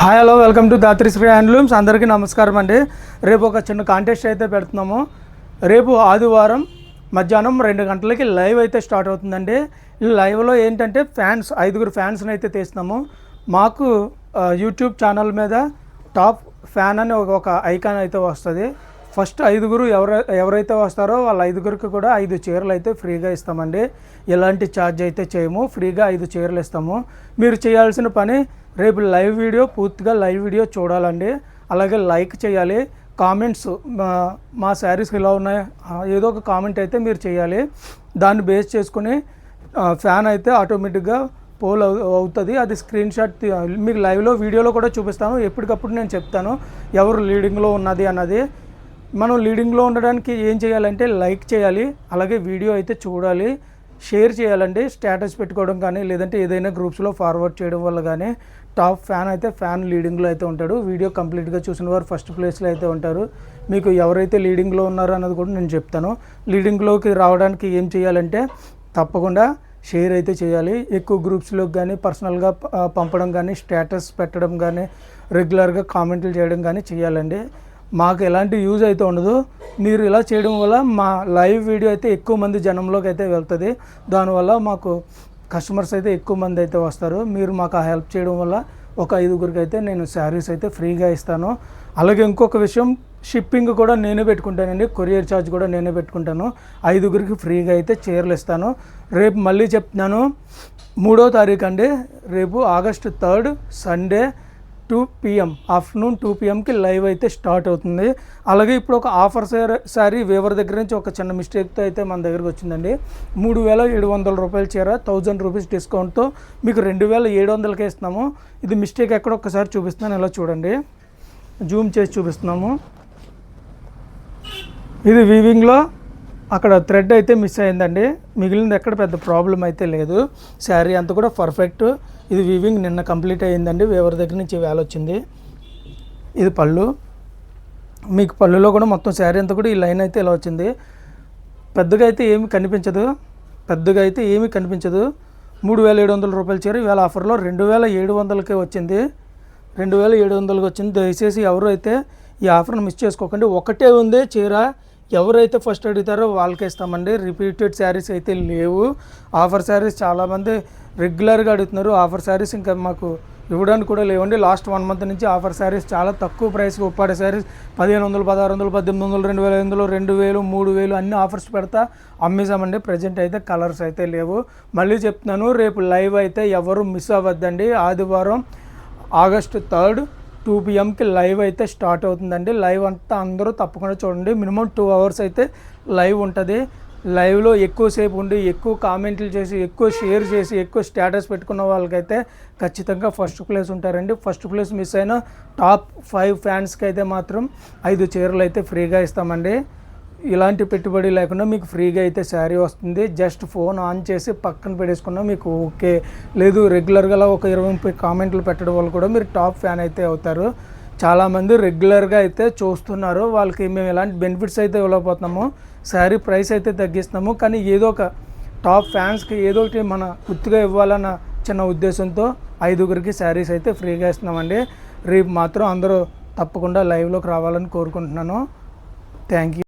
Hi hello welcome to Dhatrishri handlooms అందరికీ నమస్కారం అండి. రేపు ఒక చిన్న కాంటెస్ట్ అయితే పెడుతున్నాము. రేపు ఆదివారం మధ్యాహ్నం రెండు గంటలకి లైవ్ అయితే స్టార్ట్ అవుతుందండి. ఈ లైవ్లో ఏంటంటే ఫ్యాన్స్ ఐదుగురు ఫ్యాన్స్ని అయితే తీస్తున్నాము. మాకు యూట్యూబ్ ఛానల్ మీద టాప్ ఫ్యాన్ అని ఒక- ఐకాన్ అయితే వస్తుంది. ఫస్ట్ ఐదుగురు ఎవరు ఎవరైతే వస్తారో వాళ్ళ ఐదుగురికి కూడా ఐదు చీరలు అయితే ఫ్రీగా ఇస్తామండి. ఎలాంటి ఛార్జ్ అయితే చేయము. ఫ్రీగా ఐదు చీరలు ఇస్తాము. మీరు చేయాల్సిన పని రేపు లైవ్ వీడియో పూర్తిగా లైవ్ వీడియో చూడాలండి. అలాగే లైక్ చేయాలి. కామెంట్స్ మా- మా శారీస్ ఇలా ఉన్నాయి? ఏదో ఒక కామెంట్ అయితే మీరు చేయాలి. దాన్ని బేస్ చేసుకుని ఫ్యాన్ అయితే ఆటోమేటిక్గా పోల్ అవు అవుతుంది. అది స్క్రీన్ షాట్ మీకు లైవ్లో వీడియోలో కూడా చూపిస్తాను. ఎప్పటికప్పుడు నేను చెప్తాను ఎవరు లీడింగ్లో ఉన్నది అన్నది. మనం లీడింగ్లో ఉండడానికి ఏం చేయాలంటే లైక్ చేయాలి. అలాగే వీడియో అయితే చూడాలి. షేర్ చేయాలండి స్టేటస్ పెట్టుకోవడం కానీ లేదంటే ఏదైనా గ్రూప్స్లో ఫార్వర్డ్ చేయడం వల్ల కానీ టాప్ ఫ్యాన్ అయితే ఫ్యాన్ లీడింగ్లో అయితే ఉంటాడు. వీడియో కంప్లీట్గా చూసిన వారు ఫస్ట్ ప్లేస్లో అయితే ఉంటారు. మీకు ఎవరైతే లీడింగ్లో ఉన్నారో అన్నది కూడా నేను చెప్తాను. లీడింగ్లోకి రావడానికి ఏం చేయాలంటే తప్పకుండా షేర్ అయితే చేయాలి. ఎక్కువ గ్రూప్స్లోకి కానీ పర్సనల్గా పంపడం కానీ స్టేటస్ పెట్టడం కానీ రెగ్యులర్గా కామెంట్లు చేయడం కానీ చేయాలండి. మాకు ఎలాంటి యూజ్ అయితే ఉండదు. మీరు ఇలా చేయడం వల్ల మా లైవ్ వీడియో అయితే ఎక్కువ మంది జనంలోకి అయితే వెళ్తుంది. దానివల్ల మాకు కస్టమర్స్ అయితే ఎక్కువ మంది అయితే వస్తారు. మీరు మాకు ఆ హెల్ప్ చేయడం వల్ల ఒక ఐదుగురికి అయితే నేను శారీస్ అయితే ఫ్రీగా ఇస్తాను. అలాగే ఇంకొక విషయం షిప్పింగ్ కూడా నేనే పెట్టుకుంటానండి. కొరియర్ ఛార్జ్ కూడా నేనే పెట్టుకుంటాను. ఐదుగురికి ఫ్రీగా అయితే చీరలు ఇస్తాను. రేపు మళ్ళీ చెప్తున్నాను. మూడో తారీఖు అండి. రేపు August third Sunday two PM afternoon two పిఎంకి live అయితే స్టార్ట్ అవుతుంది. అలాగే ఇప్పుడు ఒక ఆఫర్ సారీ వేవర్ దగ్గర నుంచి ఒక చిన్న మిస్టేక్తో అయితే మన దగ్గరకు వచ్చిందండి. మూడు వేల ఏడు వందల రూపాయల చీర థౌజండ్ రూపీస్ డిస్కౌంట్తో మీకు రెండు వేల ఏడు వందలకే ఇస్తున్నాము. ఇది మిస్టేక్ ఎక్కడ ఒక్కసారి చూపిస్తున్నాను ఇలా చూడండి. జూమ్ చేసి చూపిస్తున్నాము. ఇది వీవింగ్లో అక్కడ థ్రెడ్ అయితే మిస్ అయిందండి. మిగిలింది ఎక్కడ పెద్ద ప్రాబ్లం అయితే లేదు. శారీ అంతా కూడా పర్ఫెక్ట్ ఇది వీవింగ్ నిన్న కంప్లీట్ అయ్యిందండి. వేవర్ దగ్గర నుంచి వేల వచ్చింది. ఇది పళ్ళు. మీకు పళ్ళులో కూడా మొత్తం శారీ అంతా కూడా ఈ లైన్ అయితే ఇలా వచ్చింది. పెద్దగా అయితే ఏమి కనిపించదు. పెద్దగా అయితే ఏమీ కనిపించదు. మూడు వేల ఏడు వందల రూపాయలు చీర. ఇవాళ ఆఫర్లో రెండు వేల ఏడు వందలకే వచ్చింది. రెండు వేల ఏడు వందలకి వచ్చింది. దయచేసి ఎవరు అయితే ఈ ఆఫర్ని మిస్ చేసుకోకండి. ఒకటే ఉంది చీర. ఎవరైతే ఫస్ట్ అడుగుతారో వాళ్ళకే ఇస్తామండి. రిపీటెడ్ శారీస్ అయితే లేవు. ఆఫర్ శారీస్ చాలామంది రెగ్యులర్గా అడుగుతున్నారు. ఆఫర్ శారీస్ ఇంకా మాకు ఇవ్వడానికి కూడా లేవండి. లాస్ట్ వన్ మంత్ నుంచి ఆఫర్ శారీస్ చాలా తక్కువ ప్రైస్కి ఉప్పాడే శారీస్ పదిహేను వందలు పదహారు వందలు పద్దెనిమిది వందలు రెండు వేల ఐదు వందలు రెండు వేలు మూడు వేలు అన్ని ఆఫర్స్ పెడతా అమ్మేసామండి ప్రజెంట్ అయితే కలర్స్ అయితే లేవు. మళ్ళీ చెప్తున్నాను రేపు లైవ్ అయితే ఎవరు మిస్ అవ్వద్దండి. ఆదివారం ఆగస్టు థర్డ్ టూ పిఎంకి లైవ్ అయితే స్టార్ట్ అవుతుందండి. లైవ్ అంతా అందరూ తప్పకుండా చూడండి. మినిమం టూ అవర్స్ అయితే లైవ్ ఉంటుంది. లైవ్లో ఎక్కువసేపు ఉండి ఎక్కువ కామెంట్లు చేసి ఎక్కువ షేర్ చేసి ఎక్కువ స్టేటస్ పెట్టుకున్న వాళ్ళకైతే ఖచ్చితంగా ఫస్ట్ ప్లేస్ ఉంటారండి. ఫస్ట్ ప్లేస్ మిస్ అయిన టాప్ ఫైవ్ ఫ్యాన్స్కి అయితే మాత్రం ఐదు చీరలు అయితే ఫ్రీగా ఇస్తామండి. ఇలాంటి పెట్టుబడి లేకుండా మీకు ఫ్రీగా అయితే శారీ వస్తుంది. జస్ట్ ఫోన్ ఆన్ చేసి పక్కన పెట్టేసుకున్నా మీకు ఓకే. లేదు రెగ్యులర్గా ఒక ఇరవై ముప్పై కామెంట్లు పెట్టడం వల్ల కూడా మీరు టాప్ ఫ్యాన్ అయితే అవుతారు. చాలామంది రెగ్యులర్గా అయితే చూస్తున్నారు. వాళ్ళకి మేము ఎలాంటి బెనిఫిట్స్ అయితే ఇవ్వలేకపోతున్నాము. శారీ ప్రైస్ అయితే తగ్గిస్తున్నాము. కానీ ఏదో ఒక టాప్ ఫ్యాన్స్కి ఏదో ఒకటి మన గుర్తుగా ఇవ్వాలన్న చిన్న ఉద్దేశంతో ఐదుగురికి శారీస్ అయితే ఫ్రీగా ఇస్తున్నామండి. రేపు మాత్రం అందరూ తప్పకుండా లైవ్లోకి రావాలని కోరుకుంటున్నాను. Thank you.